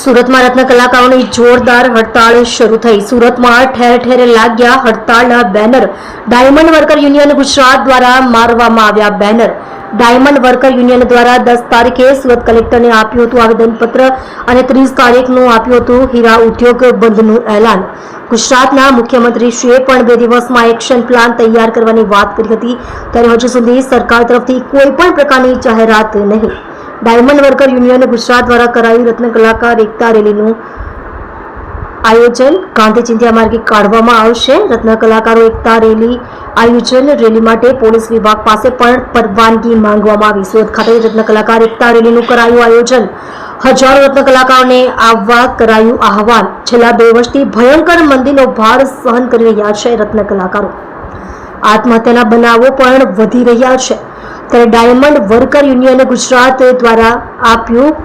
સુરતમાં રત્ન કલાકારોની જોરદાર હડતાળ શરૂ થઈ. સુરતમાં ઠેર ઠેર લાગ્યા હડતાળના banner. Diamond worker union Gujarat દ્વારા મારવામાં આવ્યા બેનર. ડાયમંડ વર્કર યુનિયન દ્વારા દસ તારીખે સુરત કલેક્ટરને આપ્યું હતું આવેદનપત્ર અને ત્રીસ તારીખનું આપ્યું હતું હીરા ઉદ્યોગ બંધનું એલાન. ગુજરાતના મુખ્યમંત્રીશ્રીએ પણ બે દિવસમાં એક્શન પ્લાન તૈયાર કરવાની વાત કરી હતી. ત્યારે હજુ સુધી સરકાર તરફથી કોઈ પણ પ્રકારની જાહેરાત નહીં. ડાયમંડ વર્કર યુનિયન ગુજરાત દ્વારા કરાયું રત્ન કલાકાર એકતા રેલીનું આયોજન. ગાંધી ચિંધ્યા માર્ગે કાઢવામાં આવશે. રત્ન કલાકારો એકતા રેલી આયોજન. રેલી માટે પોલીસ વિભાગ પાસે પણ પરવાનગી માંગવામાં આવી. સુરત ખાતે રત્ન કલાકાર એકતા રેલીનું કરાયું આયોજન. હજારો રત્ન કલાકારોને આવવા કરાયું આહવાન. છેલ્લા બે વર્ષથી ભયંકર મંદીનો ભાર સહન કરી રહ્યા છે રત્ન કલાકારો. આત્મહત્યાના બનાવો પણ વધી રહ્યા છે. ત્યારે ડાયમંડ વર્કર યુનિયન ગુજરાત દ્વારા આપ્યું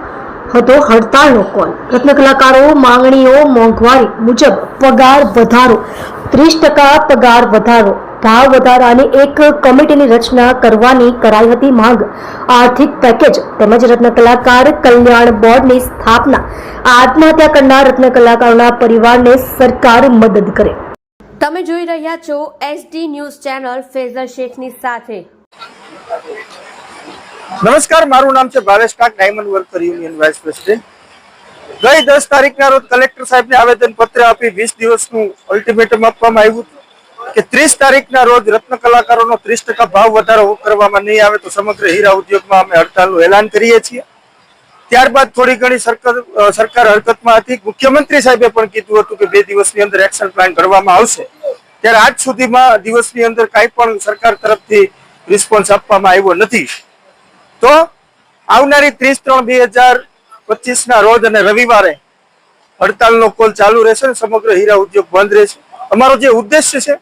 હતો હડતાળનો કોલ. રત્ન કલાકારો માંગણીઓ મોંઘવારી મુજબ પગાર વધારો. ત્રીસ ટકા પગાર વધારો. ભાવ વધારાની એક કમિટીની રચના કરવાની કરાઈ હતી માંગ. આર્થિક પેકેજ તેમજ રત્ન કલાકાર કલ્યાણ બોર્ડની સ્થાપના. આત્મહત્યા કરનાર રત્ન કલાકારોના પરિવારને સરકાર મદદ કરે. તમે જોઈ રહ્યા છો એસડી ન્યૂઝ ચેનલ ફેઝર શેખની સાથે. નમસ્કાર, મારું નામ છે Bhavesh Kak diamond worker union vice president ગઈ દસ તારીખના રોજ કલેક્ટર સાહેબને આવેદન પત્ર આપી વીસ દિવસનું અલ્ટિમેટમ આપવામાં આવ્યું કે ત્રીસ તારીખના રોજ રત્ન કલાકારોનો ત્રીસ ટકા ભાવ વધારો કરવામાં નહીં આવે તો સમગ્ર હીરા ઉદ્યોગમાં અમે હડતાલનું એલાન કરીએ છીએ. ત્યારબાદ થોડી ઘણી સરકાર સરકાર હરકતમાં હતી. મુખ્યમંત્રી સાહેબે પણ કીધું હતું કે બે દિવસની અંદર એક્શન પ્લાન કરવામાં આવશે. ત્યારે આજ સુધીમાં દિવસની અંદર કાંઈ પણ સરકાર તરફથી રિસ્પોન્સ આપવામાં આવ્યો નથી. તો આવનારી ત્રીસ ત્રણ બે હજાર પચીસ ના રોજ અને રવિવારે હડતાલનો કોલ ચાલુ રહેશે ને સમગ્ર હીરા ઉદ્યોગ બંધ રહેશે. અમારો જે ઉદ્દેશ્ય છે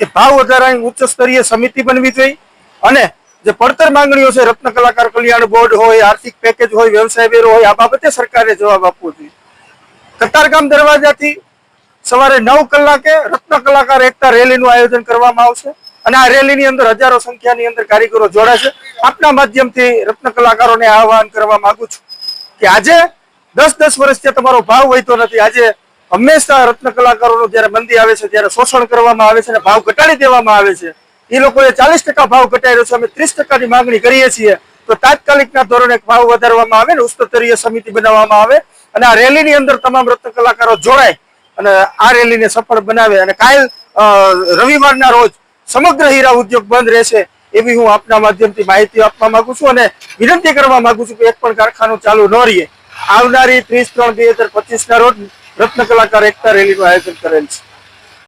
કે ભાવ વધારાની ઉચ્ચ સ્તરીય સમિતિ બનવી જોઈએ અને જે પડતર માંગણીઓ છે, રત્ન કલાકાર કલ્યાણ બોર્ડ હોય, આર્થિક પેકેજ હોય, વ્યવસાય વેરો હોય, આ બાબતે સરકારે જવાબ આપવો જોઈએ. કતારગામ દરવાજાથી સવારે નવ કલાકે રત્ન કલાકાર એકતા રેલીનું આયોજન કરવામાં આવશે. અને આ રેલીની અંદર હજારો સંખ્યાની અંદર કારીગરો જોડાશે આપના માધ્યમથી રત્ન કલાકારોને આહવાન કરવા માંગુ છું કે આજે દસ દસ વર્ષથી તમારો ભાવ વહેતો નથી. આજે હંમેશા રત્ન કલાકારોનું જ્યારે મંદી આવે છે, ત્યારે શોષણ કરવામાં આવે છે અને ભાવ ઘટાડી દેવામાં આવે છે. એ લોકોએ ચાલીસ ટકા ભાવ ઘટાડ્યો છે. અમે ત્રીસ ટકાની માંગણી કરીએ છીએ. તો તાત્કાલિકના ધોરણે ભાવ વધારવામાં આવે ને ઉચ્ચસ્તરીય સમિતિ બનાવવામાં આવે અને આ રેલીની અંદર તમામ રત્ન કલાકારો જોડાય અને આ રેલીને સફળ બનાવે. અને કાલ રવિવારના રોજ સમગ્ર હીરા ઉદ્યોગ બંધ રહેશે એવી હું આપના માધ્યમથી માહિતી આપવા માંગુ છું અને વિનંતી કરવા માંગુ છું કે એક પણ કારખાનું ચાલુ ન રહીએ. આવનારી ત્રીસ ત્રણ બે હજાર પચીસ ના રોજ રત્ન કલાકાર એકતા રેલીનું આયોજન કરેલ છે.